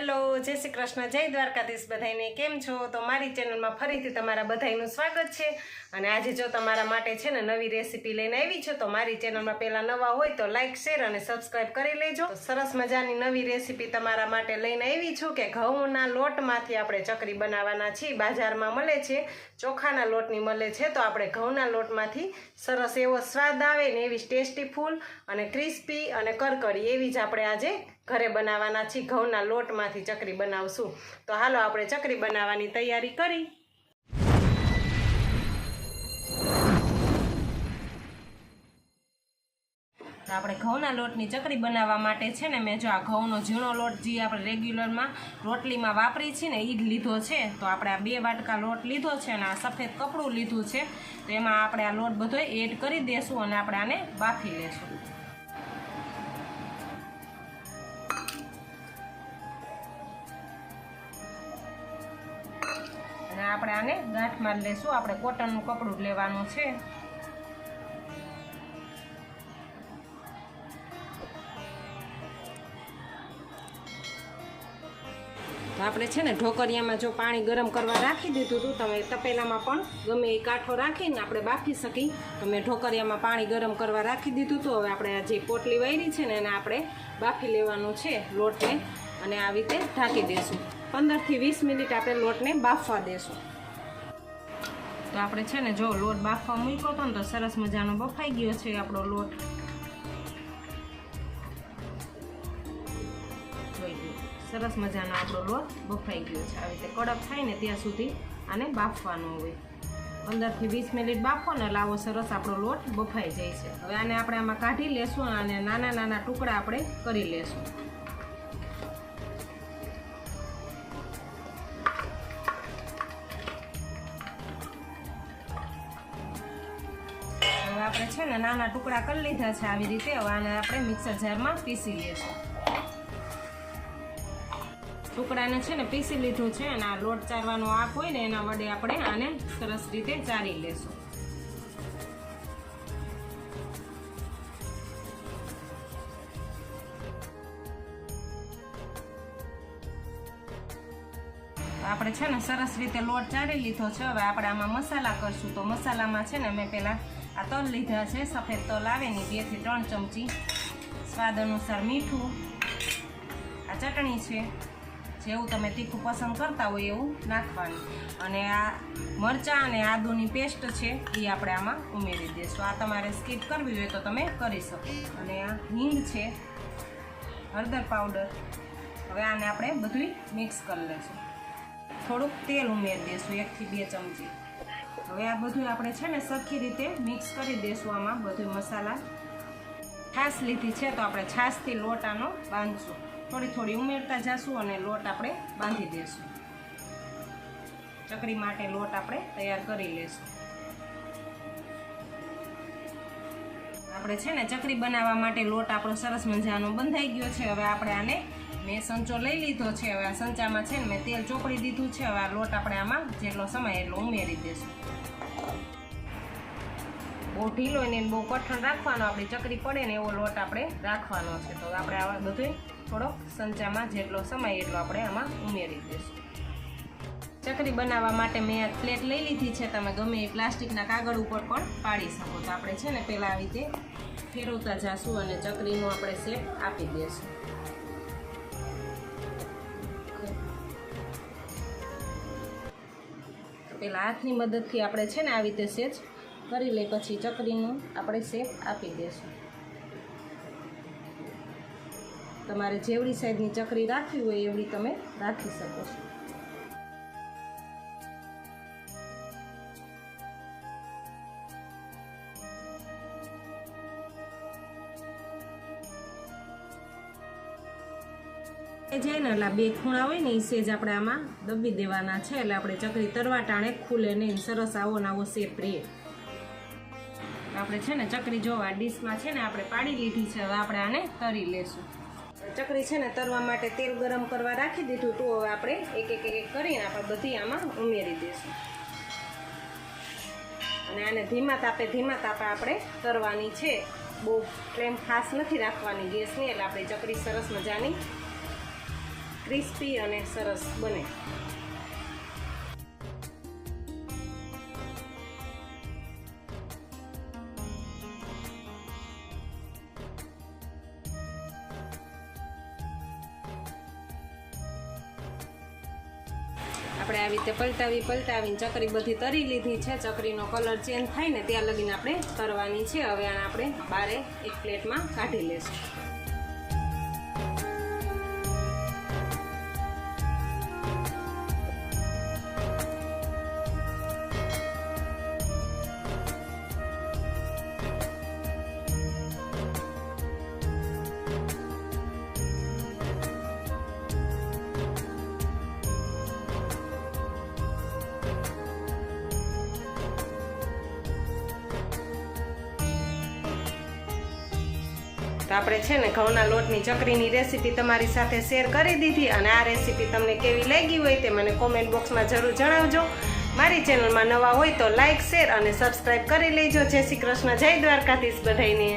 Hello, જય શ્રી કૃષ્ણ, જય દ્વારકાધીશ બધાને કેમ છો? તો મારી ચેનલમાં ફરીથી તમારા બધાનું સ્વાગત છે. અને આજે જો તમારા માટે છે ને નવી રેસીપી લઈને આવી છું, તો મારી ચેનલમાં પહેલાં નવા હોય તો લાઇક શેર અને સબસ્ક્રાઇબ કરી લેજો. સરસ મજાની નવી રેસીપી તમારા માટે લઈને આવી છું કે ઘઉંના લોટમાંથી આપણે ચકરી બનાવવાના છીએ, બાજારમાં મળે છે, ચોખાના લોટની મળે છે, તો આપણે ઘઉંના લોટમાંથી સરસ એવો સ્વાદ આવે ને એવી ટેસ્ટી ફૂલ અને ક્રિસ્પી અને કરકરી એવી જ આપણે આજે ઘરે બનાવવાના છીએ ઘઉંના લોટમાંથી ચકરી બનાવશું. તો હાલો આપણે ચકરી બનાવવાની તૈયારી કરી. આપણે ઘઉંના લોટની ચકરી બનાવવા માટે છે ને મેં જો આ ઘઉંનો ઝીણો લોટ જે આપણે રેગ્યુલરમાં રોટલીમાં વાપરી છીએ ને એ જ લીધો છે. તો આપણે આ બે વાટકા લોટ લીધો છે અને આ સફેદ કપડું લીધું છે. તો એમાં આપણે આ લોટ બધો એડ કરી દઈશું અને આપણે આને બાફી લેશું. આપણે આને ગાંઠ મારી લેશું. આપણે કોટનનું કપડું લેવાનું છે. તો આપણે છે ને ઢોકરિયામાં જો પાણી ગરમ કરવા રાખી દીધું હતું તમે તપેલામાં પણ ગમે એ કાંઠો રાખીને આપણે બાફી શકી. તમે ઢોકરિયામાં પાણી ગરમ કરવા રાખી દીધું હતું. હવે આપણે જે પોટલી વાયરી છે ને એને આપણે બાફી લેવાનું છે લોટને. અને આવી રીતે ઢાંકી દઈશું પંદરથી વીસ મિનિટ આપણે લોટને બાફવા દેશું. તો આપણે છે ને જો લોટ બાફવા મૂક્યો હતો ને તો સરસ મજાનો બફાઈ ગયો છે આપણો લોટ. સરસ મજાનો આપણો લોટ બફાઈ ગયો છે. આવી રીતે કડક થાય ને ત્યાં સુધી આને બાફવાનો હોય. પંદરથી વીસ મિનિટ બાફો ને લાવો સરસ આપણો લોટ બફાઈ જાય છે. હવે આને આપણે આમાં કાઢી લેશું અને નાના નાના ટુકડા આપણે કરી લેશું. આપણે છે ને નાના ટુકડા કરી લીધા છે આવી રીતે. હવે આને આપણે મિક્સર જારમાં પીસી લઈશું. ટુકડાને છે ને પીસી લીધું છે અને આ લોટ ચારવાનો આંખ હોય ને એના વડે આપણે આને સરસ રીતે ચારી લેશું. આપણે છે ને સરસ રીતે લોટ ચારી લીધો છે. હવે આપણે આમાં મસાલા કરશું. તો મસાલામાં છે ને મેં પહેલાં આ તલ લીધા છે. સફેદ તલ આવે ને બેથી ત્રણ ચમચી. સ્વાદ અનુસાર મીઠું. આ ચટણી છે. જેવું તમે તીખું પસંદ કરતા હોય એવું નાખવાનું. અને આ મરચાં અને આદુની પેસ્ટ છે એ આપણે આમાં ઉમેરી દઈશું આ તમારે સ્કીપ કરવી હોય તો તમે કરી શકો. અને આ હિંગ છે. હળદર પાવડર. હવે આને આપણે બધું મિક્સ કરી લઈશું થોડુંક તેલ ઉમેરી દઈશું એકથી બે ચમચી. હવે આ બધું આપણે છે ને સરખી રીતે મિક્સ કરી દઈશું આમાં બધું મસાલા. છાશ લીધી છે તો આપણે છાશથી લોટ આનો બાંધશું. થોડી થોડી ઉમેરતા જશું અને લોટ આપણે બાંધી દઈશું ચકરી માટે લોટ આપણે તૈયાર કરી લઈશું આપણે છે ને ચકરી બનાવવા માટે લોટ આપણો સરસ મજાનો બંધાઈ ગયો છે. હવે આપણે આને મેં સંચો લઈ લીધો છે, હવે આ સંચામાં છે ને મેં તેલ ચોપડી દીધું છે, હવે આ લોટ આપણે આમાં જેટલો સમય એટલો ઉમેરી દઈશું. બહુ ઢીલો ને બહુ કઠણ રાખવાનો, આપણી ચકરી પડે ને એવો લોટ આપણે રાખવાનો છે. તો આપણે આવા બધું થોડોક સંચામાં જેટલો સમય એટલો આપણે આમાં ઉમેરી દઈશું. ચકરી બનાવવા માટે મેં આ પ્લેટ લઈ લીધી છે, તમે ગમે એ પ્લાસ્ટિકના કાગળ ઉપર પણ પાડી શકો. તો આપણે છે ને પહેલાં આવી રીતે ફેરવતા જાશું અને ચકરીનો આપણે શેપ આપી દઈશું. પહેલાં હાથની મદદથી આપણે છે ને આવી રીતે સેજ કરી લઈ પછી ચકરીનું આપણે શેપ આપી દઈશું. તમારે જેવડી સાઈઝની ચકરી રાખવી હોય એવડી તમે રાખી શકો છો. જાય ને એટલે બે ખૂણા હોય ને એ સેજ આપણે આમાં દબી દેવાના છે. એટલે આપણે ચકરી તરવા ટાણે ખુલે નહીં, સરસ આવો ને આવો શેપ રહે. આપણે છે ને ચકરી જો આ ડીશમાં છે ને આપણે પાડી લીધી છે, હવે આપણે આને તરી લેશું. ચકરી છે ને તરવા માટે તેલ ગરમ કરવા રાખી દીધું તો હવે આપણે એક એક એક કરીને આપણે બધી આમાં ઉમેરી દઈશું અને આને ધીમા તાપે ધીમા તાપે આપણે તરવાની છે. બહુ ફ્લેમ ખાસ નથી રાખવાની ગેસની, એટલે આપણે ચકરી સરસ મજાની ક્રિસ્પી અને સરસ બને. આપણે આવી રીતે પલટાવી, પલટાવીને ચકરી બધી તરી લીધી છે. ચકરીનો કલર ચેન્જ થાય ને ત્યાં લગીને આપણે તરવાની છે. હવે આને આપણે બારે એક પ્લેટમાં કાઢી લેશું. તો આપણે છે ને ઘઉંના લોટની ચકરીની રેસીપી તમારી સાથે શેર કરી દીધી અને આ રેસીપી તમને કેવી લાગી હોય તે મને કોમેન્ટ બોક્સમાં જરૂર જણાવજો. મારી ચેનલમાં નવા હોય તો લાઇક શેર અને સબસ્ક્રાઇબ કરી લેજો. જય શ્રી કૃષ્ણ, જય દ્વારકાધીશ બધાઈને